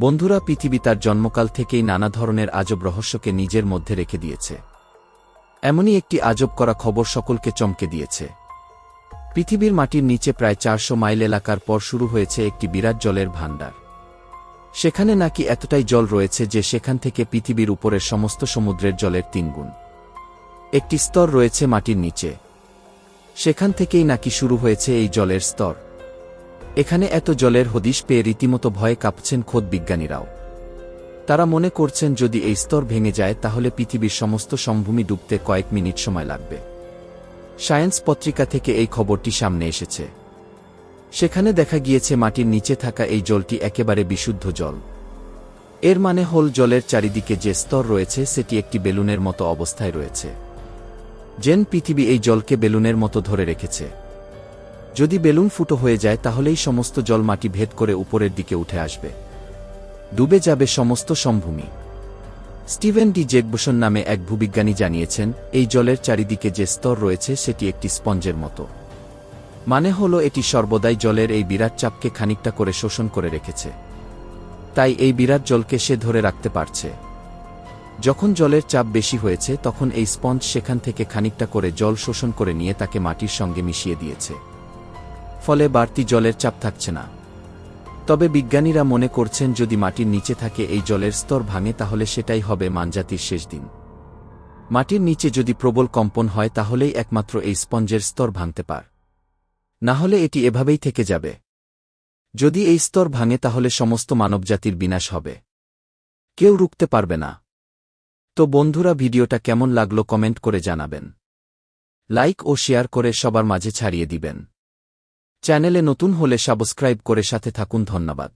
বন্ধুরা, পৃথিবী তার জন্মকাল থেকেই নানা ধরনের আজব রহস্যকে নিজের মধ্যে রেখে দিয়েছে। এমনই একটি আজব করা খবর সকলকে চমকে দিয়েছে। পৃথিবীর মাটির নিচে প্রায় চারশো মাইল এলাকার পর শুরু হয়েছে একটি বিরাট জলের ভাণ্ডার। সেখানে নাকি এতটাই জল রয়েছে যে সেখান থেকে পৃথিবীর উপরের সমস্ত সমুদ্রের জলের তিনগুণ। একটি স্তর রয়েছে মাটির নিচে। সেখান থেকেই নাকি শুরু হয়েছে এই জলের স্তর। এখানে এত জলের হদিশ পেয়ে রীতিমতো ভয়ে কাঁপছেন খোদ বিজ্ঞানীরাও। তারা মনে করছেন যদি এই স্তর ভেঙে যায় তাহলে পৃথিবীর সমস্ত সমভূমি ডুবতে কয়েক মিনিট সময় লাগবে। সায়েন্স পত্রিকা থেকে এই খবরটি সামনে এসেছে। সেখানে দেখা গিয়েছে মাটির নিচে থাকা এই জলটি একেবারে বিশুদ্ধ জল। এর মানে হল জলের চারিদিকে যে স্তর রয়েছে সেটি একটি বেলুনের মতো অবস্থায় রয়েছে। জেন পৃথিবী এই জলকে বেলুনের মতো ধরে রেখেছে। যদি বেলুন ফুটো হয়ে যায় তাহলেই সমস্ত জল মাটি ভেদ করে উপরের দিকে উঠে আসবে। ডুবে যাবে সমস্ত সমভূমি। স্টিভেন ডি জেকবুসন নামে এক ভূবিজ্ঞানী জানিয়েছেন, এই জলের চারিদিকে যে স্তর রয়েছে সেটি একটি স্পঞ্জের মতো। মানে হল এটি সর্বদাই জলের এই বিরাট চাপকে খানিকটা করে শোষণ করে রেখেছে। তাই এই বিরাট জলকে সে ধরে রাখতে পারছে। যখন জলের চাপ বেশি হয়েছে তখন এই স্পঞ্জ সেখান থেকে খানিকটা করে জল শোষণ করে নিয়ে তাকে মাটির সঙ্গে মিশিয়ে দিয়েছে। ফলে বাড়তি জলের চাপ থাকছে না। তবে বিজ্ঞানীরা মনে করছেন যদি মাটির নিচে থাকে এই জলের স্তর ভাঙে তাহলে সেটাই হবে মানজাতির শেষ দিন। মাটির নিচে যদি প্রবল কম্পন হয় তাহলেই একমাত্র এই স্পঞ্জের স্তর ভাঙতে পার। না হলে এটি এভাবেই থেকে যাবে। যদি এই স্তর ভাঙে তাহলে সমস্ত মানবজাতির বিনাশ হবে। কেউ রুখতে পারবে না। তো বন্ধুরা ভিডিওটা কেমন লাগল কমেন্ট করে জানাবেন। লাইক ও শেয়ার করে সবার মাঝে ছাড়িয়ে দিবেন। চ্যানেলে নতুন হলে সাবস্ক্রাইব করে সাথে থাকুন ধন্যবাদ।